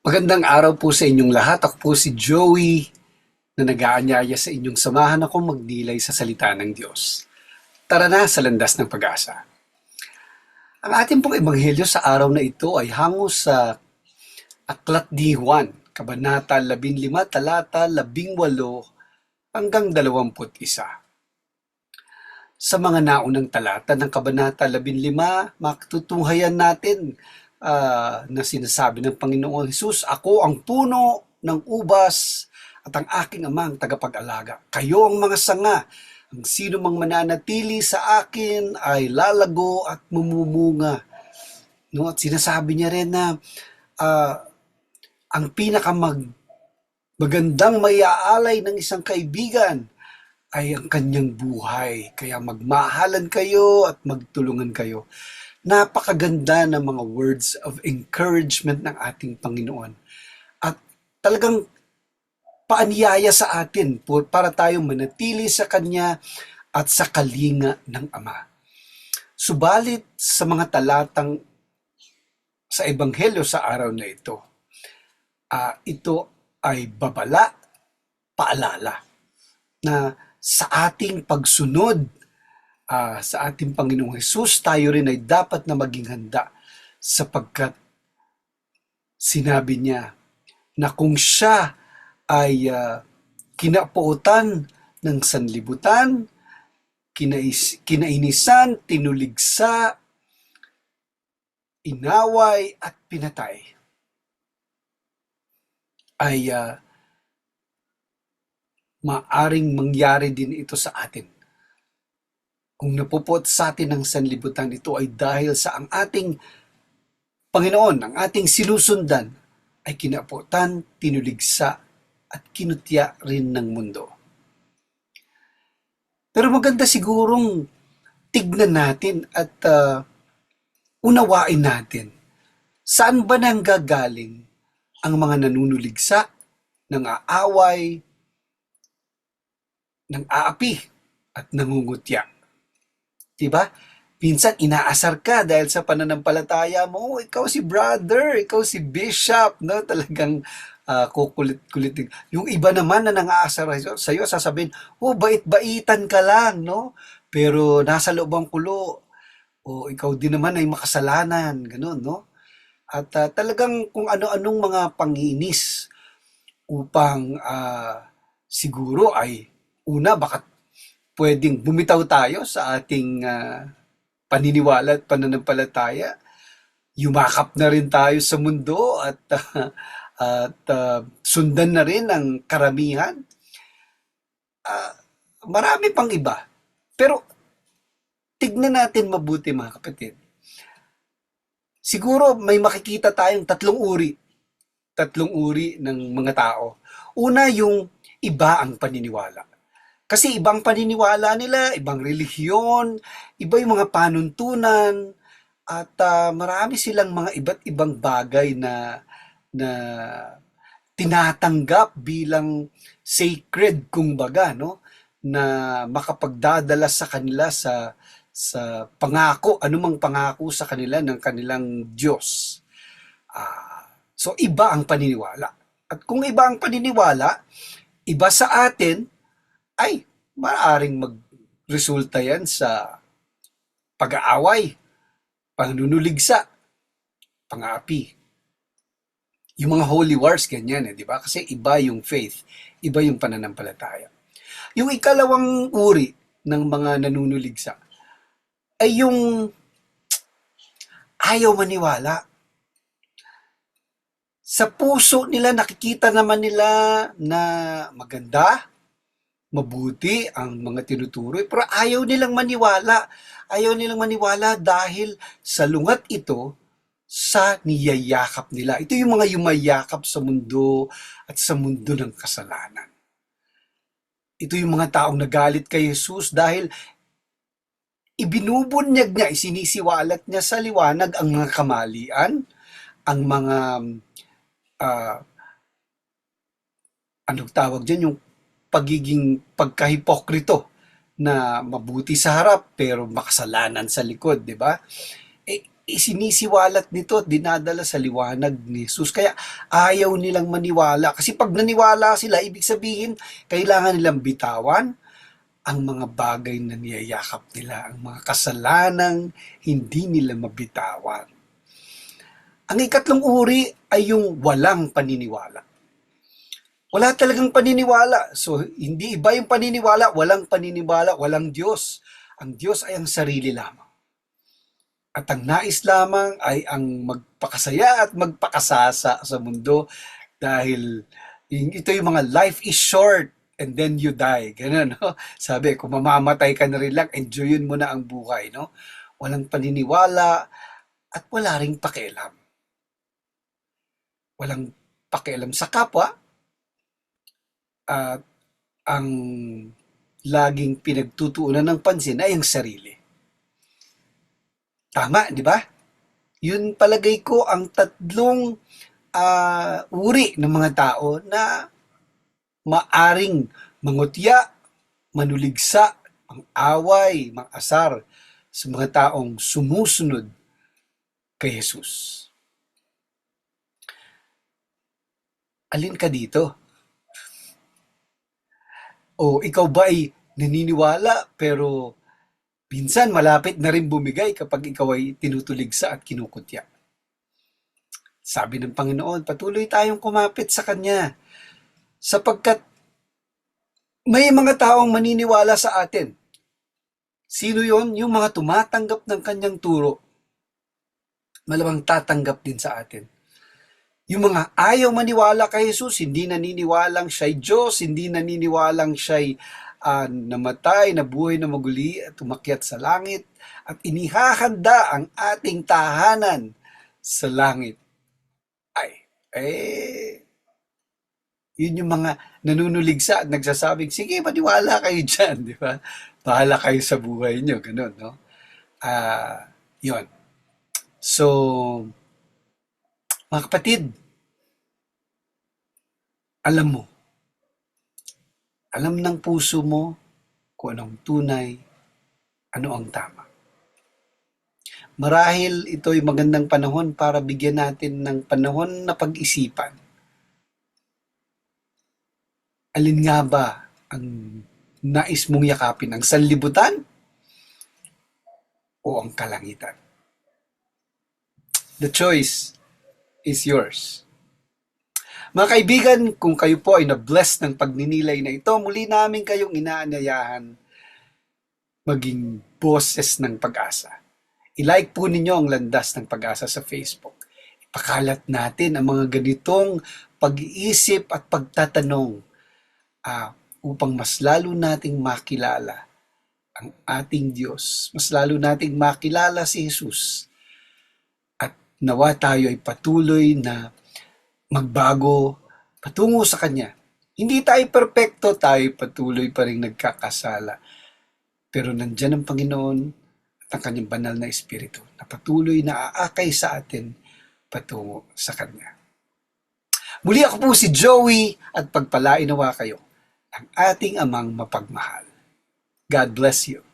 Magandang araw po sa inyong lahat. Ako po si Joey na nag-aanyaya sa inyong samahan ako magdilay sa salita ng Diyos. Tara na sa landas ng pag-asa. Ang ating pong ebanghelyo sa araw na ito ay hango sa Aklat ni Juan, Kabanata 15, talata 18 hanggang 21. Sa mga naunang talata ng Kabanata 15, makatutunghayan natin ah, na sinasabi ng Panginoon Jesus, Ako ang puno ng ubas at ang aking amang tagapag-alaga. Kayo ang mga sanga. Ang sino mang mananatili sa akin ay lalago at mumumunga. No? At sinasabi niya rin na ah, ang pinakamag magandang maiaalay ng isang kaibigan ay ang kanyang buhay. Kaya magmahalan kayo at magtulungan kayo napakaganda ng mga words of encouragement ng ating Panginoon. At talagang paanyaya sa atin para tayong manatili sa Kanya at sa kalinga ng Ama. Subalit sa mga talatang sa Ebanghelyo sa araw na ito, ah, ito ay babala, paalala na sa ating pagsunod ah, sa ating Panginoong Hesus, tayo rin ay dapat na maging handa sapagkat sinabi niya na kung siya ay ah, kinapautan ng sanlibutan, kinais, kinainisan, tinuligsa, inaway at pinatay, ay ah, maaring mangyari din ito sa atin kung napupot sa atin ng sanlibutan ito ay dahil sa ang ating Panginoon, ang ating sinusundan ay kinaputan, tinuligsa at kinutya rin ng mundo. Pero maganda sigurong tignan natin at ah, unawain natin saan ba nang gagaling ang mga nanunuligsa, ng aaway, ng aapi at nangungutya. Diba? Minsan inaasar ka dahil sa pananampalataya mo, "Oh, ikaw si brother, ikaw si bishop, no? Talagang ah, kukulit-kulitin. Yung iba naman na nangaasar sa iyo, sasabihin, "Oh, bait-baitan ka lang, no?" Pero nasa loob ang kulo, o ikaw din naman ay makasalanan, ganun, no? At ah, talagang kung ano-anong mga panginis upang ah, siguro ay una baka pwedeng bumitaw tayo sa ating ah, paniniwala at pananampalataya. Yumakap na rin tayo sa mundo at ah, at ah, sundan na rin ang karamihan. Ah, marami pang iba. Pero tignan natin mabuti mga kapatid. Siguro may makikita tayong tatlong uri. Tatlong uri ng mga tao. Una, yung iba ang paniniwala. Kasi ibang paniniwala nila, ibang relihiyon, iba yung mga panuntunan, at ah, marami silang mga iba't ibang bagay na na tinatanggap bilang sacred kumbaga no na makapagdadala sa kanila sa sa pangako anumang pangako sa kanila ng kanilang Diyos. Ah, so iba ang paniniwala. At kung iba ang paniniwala, iba sa atin ay maaring magresulta yan sa pag-aaway, panunuligsa, pang-aapi. Yung mga holy wars, ganyan eh, di ba? Kasi iba yung faith, iba yung pananampalataya. Yung ikalawang uri ng mga nanunuligsa ay yung ayaw maniwala. Sa puso nila, nakikita naman nila na maganda, mabuti ang mga tinuturo, pero ayaw nilang maniwala. Ayaw nilang maniwala dahil sa lungat ito sa niyayakap nila. Ito yung mga yumayakap sa mundo at sa mundo ng kasalanan. Ito yung mga taong nagalit kay Jesus dahil ibinubunyag niya, isinisiwalat niya sa liwanag ang mga kamalian, ang mga ah, anong tawag dyan, yung pagiging pagkahipokrito na mabuti sa harap pero makasalanan sa likod, di ba? Eh, isinisiwalat nito at dinadala sa liwanag ni Jesus. Kaya ayaw nilang maniwala. Kasi pag naniwala sila, ibig sabihin, kailangan nilang bitawan ang mga bagay na niyayakap nila, ang mga kasalanang hindi nila mabitawan. Ang ikatlong uri ay yung walang paniniwala. Wala talagang paniniwala. So, hindi iba yung paniniwala, walang paniniwala, walang Diyos. Ang Diyos ay ang sarili lamang. At ang nais lamang ay ang magpakasaya at magpakasasa sa mundo dahil ito yung mga life is short and then you die. Ganun, no? Sabi, kung mamamatay ka na rin lang, enjoyin mo na ang buhay, no? Walang paniniwala at wala ring pakialam. Walang pakialam sa kapwa at ang laging pinagtutuunan ng pansin ay ang sarili. Tama, di ba? Yun palagay ko ang tatlong ah, uri ng mga tao na maaring mangutya, manuligsa, ang away, mang-asar sa mga taong sumusunod kay Jesus. Alin ka dito? O ikaw ba ay naniniwala pero minsan malapit na rin bumigay kapag ikaw ay tinutuligsa at kinukutya? Sabi ng Panginoon, patuloy tayong kumapit sa Kanya sapagkat may mga taong maniniwala sa atin. Sino yon? Yung mga tumatanggap ng Kanyang turo. Malamang tatanggap din sa atin. Yung mga ayaw maniwala kay Jesus, hindi naniniwalang siya'y Diyos, hindi naniniwalang siya'y ah, namatay, nabuhay na maguli at umakyat sa langit at inihahanda ang ating tahanan sa langit. Ay, eh, yun yung mga nanunuligsa at nagsasabing, sige, maniwala kayo dyan, di ba? Bahala kayo sa buhay nyo, ganun, no? Ah, yun. So, mga kapatid, alam mo, alam ng puso mo kung anong tunay, ano ang tama. Marahil ito'y magandang panahon para bigyan natin ng panahon na pag-isipan. Alin nga ba ang nais mong yakapin? Ang sanlibutan o ang kalangitan? The choice is yours. Mga kaibigan, kung kayo po ay na-bless ng pagninilay na ito, muli namin kayong inaanyayahan maging boses ng pag-asa. I-like po ninyo ang landas ng pag-asa sa Facebook. Ipakalat natin ang mga ganitong pag-iisip at pagtatanong ah, upang mas lalo nating makilala ang ating Diyos. Mas lalo nating makilala si Jesus. Nawa tayo ay patuloy na magbago patungo sa Kanya. Hindi tayo perpekto, tayo patuloy pa rin nagkakasala. Pero nandyan ang Panginoon at ang Kanyang banal na Espiritu na patuloy na aakay sa atin patungo sa Kanya. Muli ako po si Joey at pagpalain nawa kayo ang ating amang mapagmahal. God bless you.